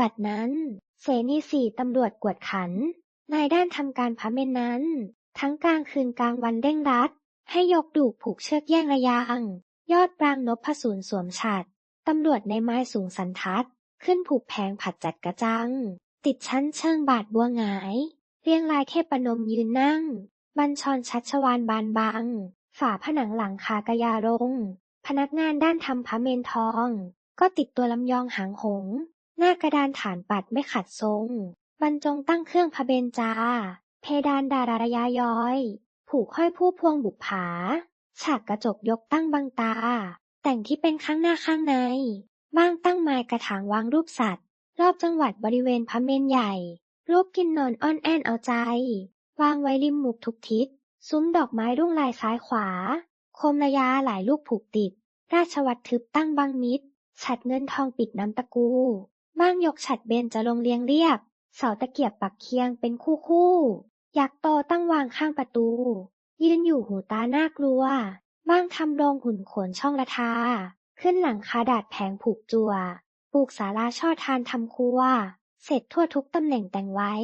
บัดนั้นเสนีสี่ตำรวจกวดขัน นายด้านทำการพระเมนนั้น ทั้งกลางคืนกลางวันเร่งรัด ให้ยกดูกผูกเชือกแย่งระยาง ยอดปรางนพสูรสวมฉัดตำรวจในไม้สูงสันทัด ขึ้นผูกแผงผัดจัดกระจัง ติดชั้นเชิงบาทบัวงาย เรียงรายเทพนมยืนนั่ง บัญชรชัชวานบานบังฝาผนังหลังคากะยารง พนักงานด้านทำพระเมนทอง ก็ติดตัวลำยองหางหง หน้ากระดานฐานปัดไม่ขัดทรง บรรจงตั้งเครื่องพระเบญจา เพดานดารารยาย้อย ผูกห้อยผู้พวงบุปผา ฉากกระจกยกตั้งบังตา แต่งที่เป็นข้างหน้าข้างใน บ้างตั้งไม้กระถางวางรูปสัตว์ รอบจังหวัดบริเวณพระเมนใหญ่ รูปกินนอนอ้อนแอนเอาใจ วางไว้ริมมุกทุกทิศ ซุ้มดอกไม้รุ่งลายซ้ายขวา โคมระยาหลายลูกผูกติด ราชวัตรทึบตั้งบังมิดฉัดเงินทองปิดน้ำตะกู บ้างยกฉัดเบนจะลงเรียงเรียบ เสาตะเกียบปักเคียงเป็นคู่คู่ยักษ์โตตั้งวางข้างประตู ยืนอยู่หูตาน่ากลัว บ้างทำโรงหุ่นโขนช่องระทา ขึ้นหลังคาดาดแผงผูกจัวปลูกสาราช่อทานทำครัว เสร็จทั่วทุกตำแหน่งแต่งไว้